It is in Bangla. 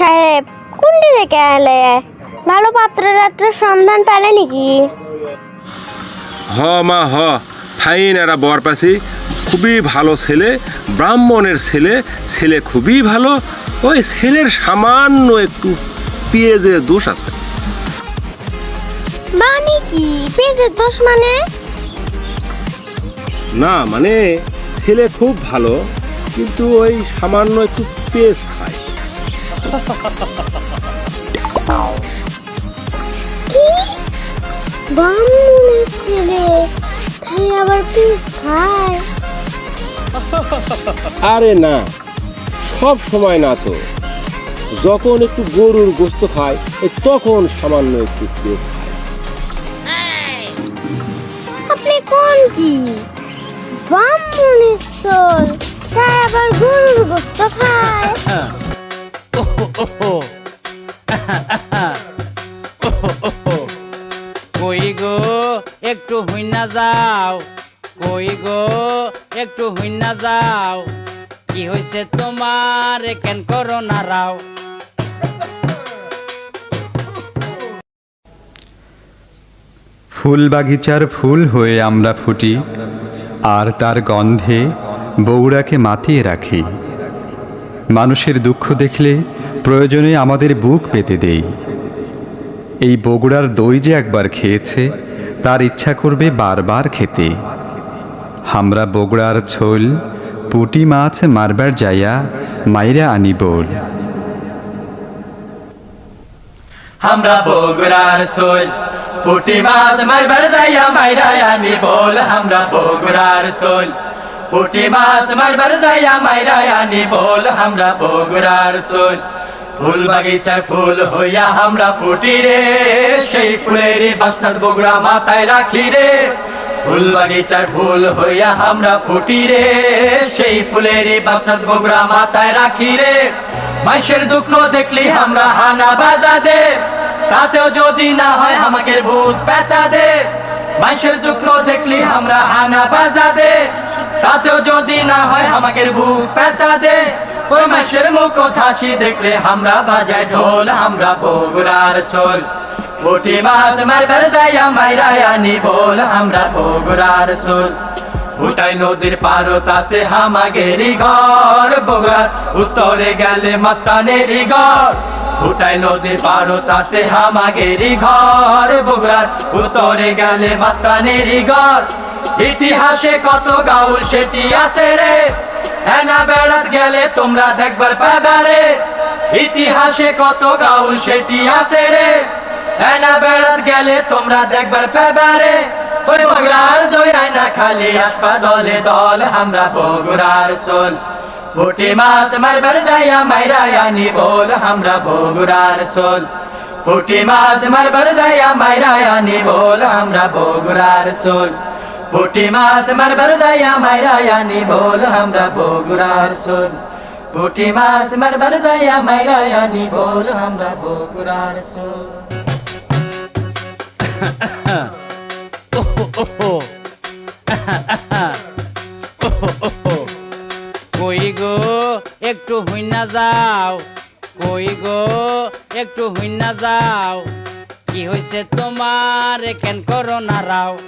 সাহেব কোনটি থেকে এলে। ভালো পাত্র রাত্র সন্ধান পেলে নাকি? হ মা হ ফাইন একটা বর পাছি খুবই ভালো ছেলে ব্রাহ্মণের ছেলে। ছেলে খুবই ভালো। ওই ছেলের সামান্য একটু পেঁয়াজের দোষ আছে। মানে কি? পেজের দোষ মানে? না মানে ছেলে খুব ভালো কিন্তু ওই সামান্য একটু পেঁয়াজ খায়। কি? ব্রাহ্মণের ছেলে? তাই আবার পিস খায়? আরে না সব সময় না তো। যখন একটু গরুর গোস্ত খায় এই তখন সামান্য একটু পেঁয়াজ খায়। আপনি কোন কি? ব্রাহ্মণের চোল তাই আবার গরুর গোস্ত খায়? কই গো, একটু হুইনা যাও, কই গো, একটু হুইনা যাও। কি হয়েছে তোমার কেন করো না রাও? ফুল বাগিচার ফুল হয়ে আমরা ফুটি, আর তার গন্ধে বৌড়াকে মাতিয়ে রাখি। মানুষের দুঃখ দেখলে প্রয়োজনে আমাদের বুক পেতে দেই। এই বগুড়ার দই যে একবার খেয়েছে, তার ইচ্ছা করবে বারবার খেতে। আমরা বগুড়ার ছোল পুটি মাছ মারবার যাইয়া মাইরা আনি বল আমরা বগুড়ার সোল পুটি মাছ মারবার যাইয়া মাইরা আনি বল আমরা বগুড়ার সোল পুটি মাছ মারবার যাইয়া মাইরা আনি বল আমরা বগুড়ার সোল ফুল বাগিচার ফুল হইয়া আমরা ফুটি রে, সেই ফুলের বাসনাস বগুড়া মাথায় রাখি রে। ফুল বাগিচার ফুল হইয়া আমরা ফুটি রে, সেই ফুলের বাসনাস বগুড়া মাথায় রাখি রে। মানুষের দুঃখ দেখলি আমরা হানা বাজা দে, তাতেও যদি না হয় আমাকে ভূত পেতা দে। মানুষের দুঃখ দেখলি আমরা হানা বাজা দে তাতেও যদি না হয় আমাকে ভূত পেতা দে। ওই মানুষের মুখ হাসি দেখলে আমরা বাজায় ঢোল, আমরা বগুড়ার সোল। পুটি মাছ মারবার যাইয়া আনি বল, আমরা বগুড়ার সোল। ফুটাই নদীর পারত আছে হামাগেরি ঘর, বগুড়ার উত্তরে গেলে মাস্তানেরই ঘর। ফুটাই নদীর পারত আছে হামাগেরি ঘর। বগুড়ার উত্তরে গেলে মাস্তানেরই ঘর ইতিহাসে কত গাউল সেটি আছে রে। এনা বেড়াত গেলে তোমরা দেখবার পাবে রে। ইতিহাসে কত গাউল সেটি আছে রে। এনা বেড়াত গেলে তোমরা দেখবার পাবে রে। ওই বগুড়ার দই আয়না খালি আসবা দলে দল, আমরা বগুড়ার সোল। পুটি মাছ মারবার যাইয়া মাইরা আনি বল, আমরা বগুড়ার সোল পুটি মাছ মারবার যাইয়া মাইরা আনি বল, আমরা বগুড়ার সোল পুটি মাছ মারবার যাইয়া মাইরা আনি বল, আমরা বগুড়ার সোল পুটি মাছ মারবার যাইয়া মাইরা আনি বল, আমরা বগুড়ার সোল কই একটু হুইনা যাও। কই গো? একটু হুইনা যাও। কি হয়েছে তোমার? কেন করো না রাও।